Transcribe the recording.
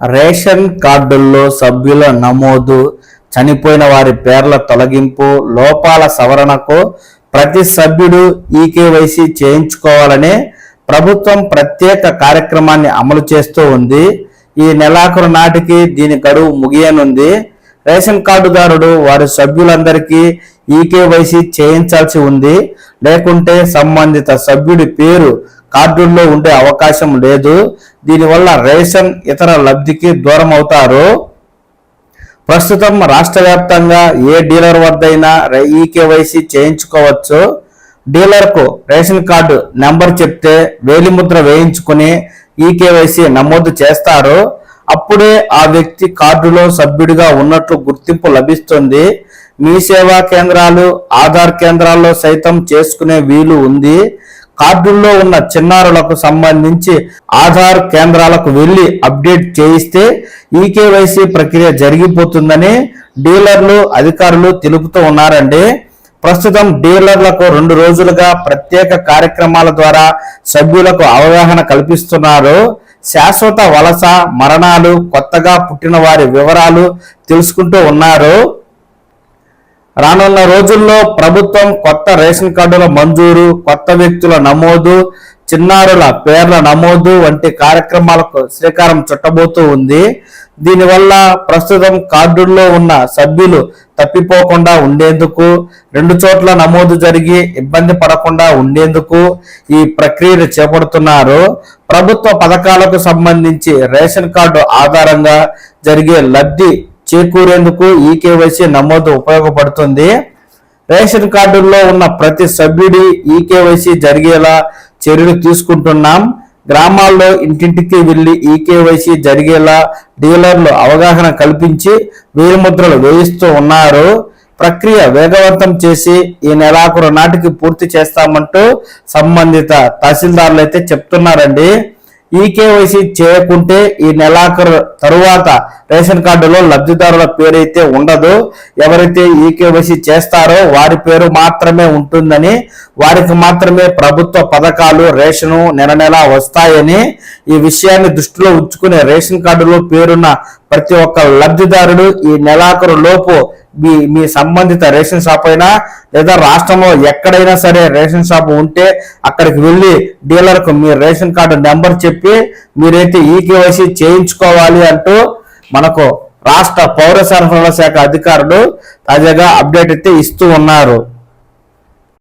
Ration కార్డుల్లో సభ్యుల నమోదు చనిపోయిన వారి పేర్ల తొలగింపు లోపాల సవరణకు ప్రతి సభ్యుడు ఈకేవైసీ చేయించుకోవాలని ప్రభుత్వం ప్రత్యేక కార్యక్రమాన్ని అమలు చేస్తూ ఉంది. ఈ నెలాఖరు నాటికి దీని గడువు ముగియనుంది. రేషన్ కార్డుదారుడు వారి సభ్యులందరికీ ఈకేవైసీ చేయించాల్సి ఉంది. లేకుంటే సంబంధిత సభ్యుడి పేరు కార్డుల్లో ఉండే అవకాశం లేదు. దీనివల్ల రేషన్ ఇతర లబ్ధికి దూరం అవుతారు ప్రస్తుతం రాష్ట్ర వ్యాప్తంగా ఏ డీలర్ వద్దైనా ఈకేవైసీ చేయించుకోవచ్చు. డీలర్కు రేషన్ కార్డు నెంబర్ చెప్తే వేలిముద్ర వేయించుకుని కేవైసీ నమోదు చేస్తారు. అప్పుడే ఆ వ్యక్తి కార్డులో సభ్యుడిగా ఉన్నట్లు గుర్తింపు లభిస్తుంది. మీ సేవా కేంద్రాలు ఆధార్ కేంద్రాల్లో సైతం చేసుకునే వీలు ఉంది. కార్డుల్లో ఉన్న చిన్నారులకు సంబంధించి ఆధార్ కేంద్రాలకు వెళ్ళి అప్డేట్ చేయిస్తే ఈకేవైసీ ప్రక్రియ జరిగిపోతుందని డీలర్లు అధికారులు తెలుపుతూ ఉన్నారండి. ప్రస్తుతం డీలర్లకు రెండు రోజులుగా ప్రత్యేక కార్యక్రమాల ద్వారా సభ్యులకు అవగాహన కల్పిస్తున్నారు. శాశ్వత వలస మరణాలు కొత్తగా పుట్టిన వారి వివరాలు తెలుసుకుంటూ ఉన్నారు. రానున్న రోజుల్లో ప్రభుత్వం కొత్త రేషన్ కార్డుల మంజూరు కొత్త వ్యక్తుల నమోదు చిన్నారుల పేర్ల నమోదు వంటి కార్యక్రమాలకు శ్రీకారం చుట్టబోతూ ఉంది. దీనివల్ల ప్రస్తుతం కార్డుల్లో ఉన్న సభ్యులు తప్పిపోకుండా ఉండేందుకు రెండు చోట్ల నమోదు జరిగి ఇబ్బంది పడకుండా ఉండేందుకు ఈ ప్రక్రియను చేపడుతున్నారు. ప్రభుత్వ పథకాలకు సంబంధించి రేషన్ కార్డు ఆధారంగా జరిగే లబ్ధి చేకూరేందుకు ఈ కేవైసీ నమోదు ఉపయోగపడుతుంది. రేషన్ కార్డుల్లో ఉన్న ప్రతి సభ్యుడి ఈ కేవైసీ జరిగేలా చర్యలు తీసుకుంటున్నాం. గ్రామాల్లో ఇంటింటికి వెళ్ళి ఈ కేవైసీ జరిగేలా డీలర్లు అవగాహన కల్పించి వేలిముద్రలు వేయిస్తూ ఉన్నారు. ప్రక్రియ వేగవంతం చేసి ఈ నెలాఖరు నాటికి పూర్తి చేస్తామంటూ సంబంధిత తహసీల్దార్లు అయితే చెప్తున్నారండి. ఈ కేవైసీ చేయకుంటే ఈ నెలాఖరు తరువాత రేషన్ కార్డులో లబ్ధిదారుల పేరు అయితే ఉండదు. ఎవరైతే ఈ కేవైసీ చేస్తారో వారి పేరు మాత్రమే ఉంటుందని వారికి మాత్రమే ప్రభుత్వ పథకాలు రేషను నెల నెల వస్తాయని ఈ విషయాన్ని దృష్టిలో ఉంచుకునే రేషన్ కార్డులో పేరున్న ప్రతి ఒక్క లబ్ధిదారుడు ఈ నెలాఖరు లోపు మీ మీ సంబంధిత రేషన్ షాప్ అయినా లేదా రాష్ట్రంలో ఎక్కడైనా సరే రేషన్ షాప్ ఉంటే అక్కడికి వెళ్ళి డీలర్కు మీ రేషన్ కార్డు నెంబర్ చెప్పి మీరైతే ఈకేవైసీ చేయించుకోవాలి అంటూ మనకు రాష్ట్ర పౌర సరఫరాల శాఖ అధికారులు తాజాగా అప్డేట్ అయితే ఇస్తూ ఉన్నారు.